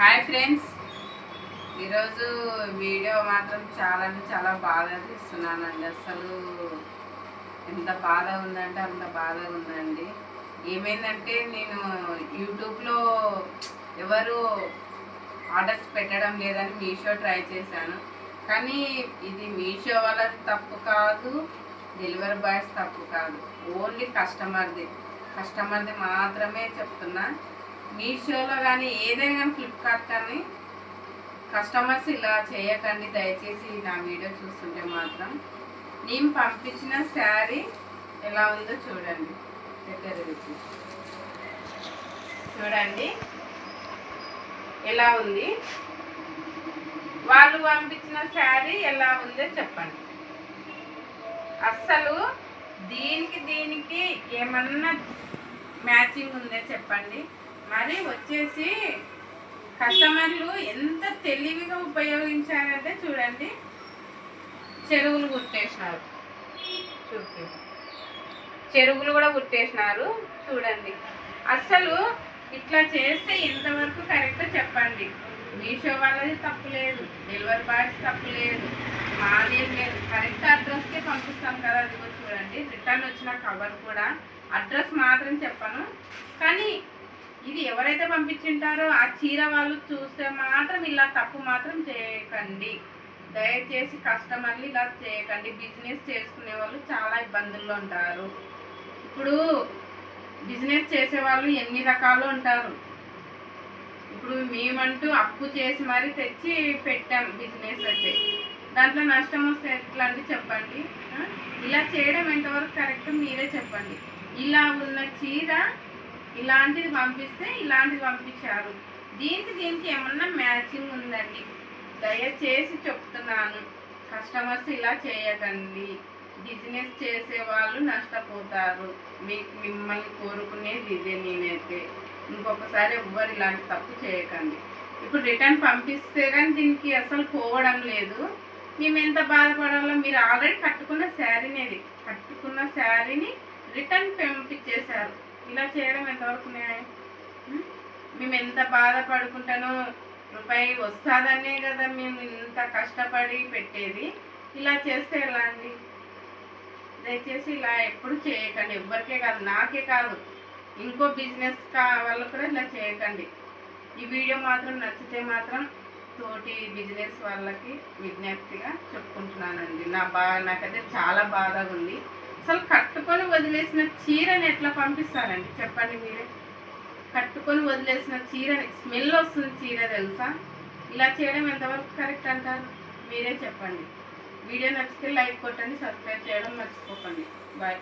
Hi friends ఈరోజు video మాత్రం చాలా అంటే చాలా బాధ తీస్తున్నానండి అసలు ఎంత బాధ ఉందంటే అంత బాధ ఉందండి. ఏమైందంటే నేను యూట్యూబ్లో ఎవరు ఆర్డర్స్ పెట్టడం లేదని మీషో ట్రై చేశాను. కానీ ఇది మీషో వల్ల తప్పు కాదు డెలివరీ బాయ్స్ తప్పు కాదు. ఓన్లీ కస్టమర్ది. కస్టమర్ది మాత్రమే చెప్తున్నా. మీషోలో కానీ ఏదైనా కానీ ఫ్లిప్కార్ట్ కానీ కస్టమర్స్ ఇలా చేయకండి. దయచేసి నా వీడియో చూస్తుంటే మాత్రం నేను పంపించిన శారీ ఎలా ఉందో చూడండి. దగ్గర చూడండి. ఎలా ఉంది? వాళ్ళు పంపించిన శారీ ఎలా ఉందో చెప్పండి. అస్సలు దీనికి దీనికి ఏమన్నా మ్యాచింగ్ ఉందో చెప్పండి. మరి వచ్చేసి కస్టమర్లు ఎంత తెలివిగా ఉపయోగించారంటే చూడండి చెరువులు కుట్టేసినారు చూపి. చెరువులు కూడా కుట్టేసినారు చూడండి. అస్సలు ఇట్లా చేస్తే ఎంతవరకు కరెక్ట్ చెప్పండి. మీషో వాళ్ళది తప్పు లేదు. డెలివరీ బాయ్స్ తప్పు లేదు. మాదేం లేదు. కరెక్ట్ అడ్రస్కే పంపిస్తాం కదా. అది కూడా చూడండి. రిటర్న్ వచ్చిన కవర్ కూడా. అడ్రస్ మాత్రం చెప్పను. కానీ ఎవరైతే పంపించింటారో ఆ చీర వాళ్ళు చూస్తే మాత్రం ఇలా తప్పు మాత్రం చేయకండి. దయచేసి కస్టమర్లు ఇలా చేయకండి. బిజినెస్ చేసుకునే వాళ్ళు చాలా ఇబ్బందుల్లో ఉంటారు. ఇప్పుడు బిజినెస్ చేసే వాళ్ళు ఎన్ని రకాలు ఉంటారు? ఇప్పుడు మేమంటూ అప్పు చేసి మరీ తెచ్చి పెట్టాం బిజినెస్ అయితే. దాంట్లో నష్టం వస్తే ఎట్లా అండి చెప్పండి ఇలా చేయడం ఎంతవరకు కరెక్ట్ మీరే చెప్పండి. ఇలా ఉన్న చీర ఇలాంటిది పంపిస్తే ఇలాంటిది పంపించారు. దీనికి దీనికి ఏమన్నా మ్యాచింగ్ ఉందండి? దయచేసి చెప్తున్నాను. కస్టమర్స్ ఇలా చేయకండి. బిజినెస్ చేసే వాళ్ళు నష్టపోతారు. మీకు మిమ్మల్ని కోరుకునేది ఇదే నేనైతే. ఇంకొకసారి ఎవ్వరు ఇలాంటి తప్పు చేయకండి. ఇప్పుడు రిటర్న్ పంపిస్తే కానీ దీనికి అసలు పోవడం లేదు. మేము ఎంత బాధపడాలో మీరు ఆల్రెడీ కట్టుకున్న శారీనేది. అది కట్టుకున్న శారీని రిటర్న్ పంపించేశారు. ఇలా చేయడం ఎంతవరకు న్యాయం? మేము ఎంత బాధపడుకుంటానో రూపాయి వస్తుందనే కదా మేము ఇంత కష్టపడి పెట్టేది. ఇలా చేస్తే ఎలా అండి? దయచేసి ఇలా ఎప్పుడు చేయకండి. ఎవ్వరికే కాదు నాకే కాదు. ఇంకో బిజినెస్ వాళ్ళు కూడా ఇలా చేయకండి. ఈ వీడియో మాత్రం నచ్చితే మాత్రం తోటి బిజినెస్ వాళ్ళకి విజ్ఞప్తిగా చెప్పుకుంటున్నానండి. నా బా నాకైతే చాలా బాధగా ఉంది. అసలు కట్టుకొని వదిలేసిన చీరని ఎట్లా పంపిస్తారండి? చెప్పండి మీరే. కట్టుకొని వదిలేసిన చీరని స్మెల్ వస్తుంది చీర తెలుసా? ఇలా చేయడం ఎంతవరకు కరెక్ట్ అంటారు? మీరే చెప్పండి. వీడియో నచ్చితే లైక్ కొట్టండి సబ్స్క్రైబ్ చేయడం మర్చిపోకండి. బాయ్.